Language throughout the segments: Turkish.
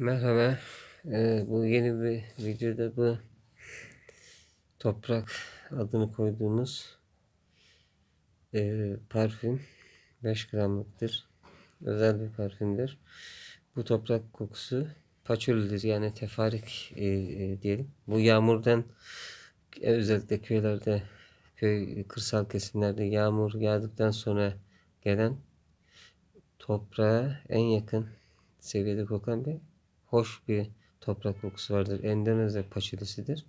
Merhaba. Ee, bu yeni bir videoda bu toprak adını koyduğumuz e, parfüm 5 gramlıktır. Özel bir parfümdür. Bu toprak kokusu paçolidir yani tefarik e, e, diyelim. Bu yağmurdan e, özellikle köylerde köy kırsal kesimlerde yağmur yağdıktan sonra gelen toprağa en yakın seviyede kokan bir hoş bir toprak kokusu vardır. Endonezya paçulisidir.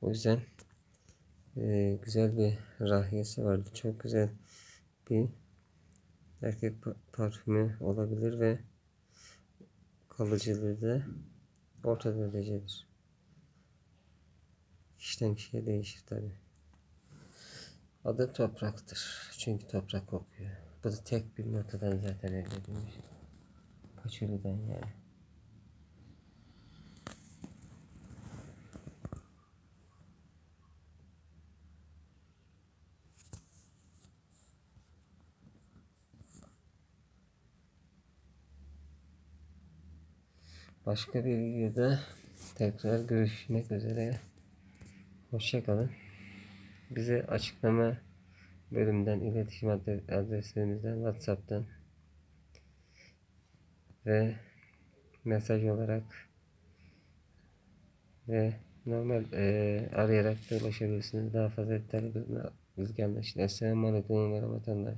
O yüzden e, güzel bir rahiyesi vardır. Çok güzel bir erkek pa- parfümü olabilir ve kalıcılığı da orta derecedir. Kişiden kişiye değişir tabi. Adı topraktır. Çünkü toprak kokuyor. Bu da tek bir notadan zaten elde edilmiş. Paçuliden yani. Başka bir videoda tekrar görüşmek üzere. Hoşçakalın. Bize açıklama bölümünden, iletişim adre- adreslerimizden, WhatsApp'tan ve mesaj olarak ve normal eee, arayarak da ulaşabilirsiniz. Daha fazla detaylı bilgi anlaşılır. Esselamu Aleyküm ve Rahmetullah.